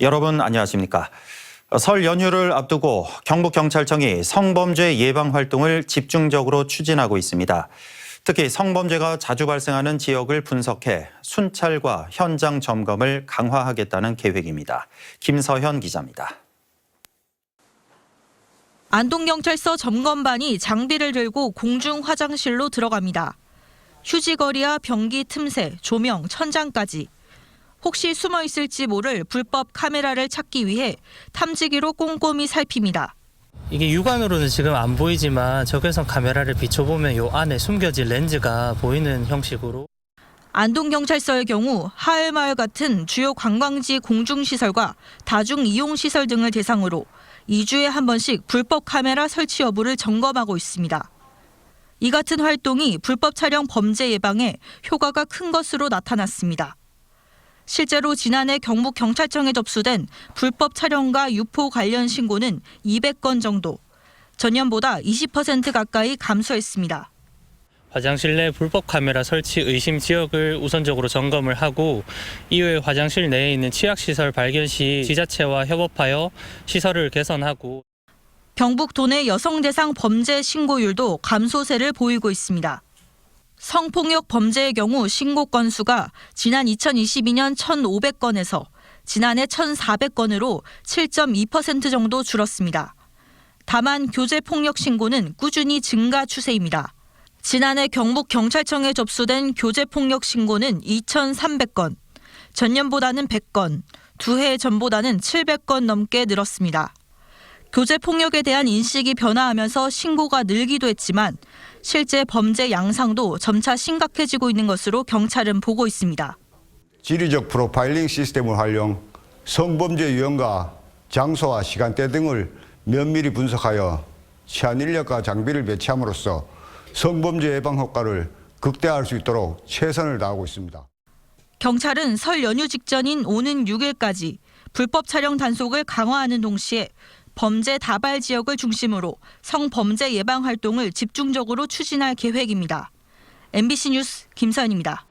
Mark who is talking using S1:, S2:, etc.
S1: 여러분 안녕하십니까? 설 연휴를 앞두고 경북경찰청이 성범죄 예방 활동을 집중적으로 추진하고 있습니다. 특히 성범죄가 자주 발생하는 지역을 분석해 순찰과 현장 점검을 강화하겠다는 계획입니다. 김서현 기자입니다.
S2: 안동경찰서 점검반이 장비를 들고 공중 화장실로 들어갑니다. 휴지거리와 변기 틈새, 조명, 천장까지. 혹시 숨어 있을지 모를 불법 카메라를 찾기 위해 탐지기로 꼼꼼히 살핍니다.
S3: 이게 육안으로는 지금 안 보이지만 적외선 카메라를 비춰보면 요 안에 숨겨진 렌즈가 보이는 형식으로
S2: 안동경찰서의 경우 하을마을 같은 주요 관광지 공중시설과 다중이용시설 등을 대상으로 2주에 한 번씩 불법 카메라 설치 여부를 점검하고 있습니다. 이 같은 활동이 불법 촬영 범죄 예방에 효과가 큰 것으로 나타났습니다. 실제로 지난해 경북 경찰청에 접수된 불법 촬영과 유포 관련 신고는 200건 정도, 전년보다 20% 가까이 감소했습니다.
S3: 화장실 내 불법 카메라 설치 의심 지역을 우선적으로 점검을 하고 이후에 화장실 내에 있는 취약시설 발견 시 지자체와 협업하여 시설을 개선하고
S2: 경북 도내 여성 대상 범죄 신고율도 감소세를 보이고 있습니다. 성폭력 범죄의 경우 신고 건수가 지난 2022년 1,500건에서 지난해 1,400건으로 7.2% 정도 줄었습니다. 다만 교제 폭력 신고는 꾸준히 증가 추세입니다. 지난해 경북 경찰청에 접수된 교제 폭력 신고는 2,300건, 전년보다는 100건, 두 해 전보다는 700건 넘게 늘었습니다. 교제 폭력에 대한 인식이 변화하면서 신고가 늘기도 했지만 실제 범죄 양상도 점차 심각해지고 있는 것으로 경찰은 보고 있습니다.
S4: 지리적 프로파일링 시스템을 활용 성범죄 유형과 장소와 시간대 등을 면밀히 분석하여 치안 인력과 장비를 배치함으로써 성범죄 예방 효과를 극대화할 수 있도록 최선을 다하고 있습니다.
S2: 경찰은 설 연휴 직전인 오는 6일까지 불법 촬영 단속을 강화하는 동시에 범죄 다발 지역을 중심으로 성범죄 예방 활동을 집중적으로 추진할 계획입니다. MBC 뉴스 김서연입니다.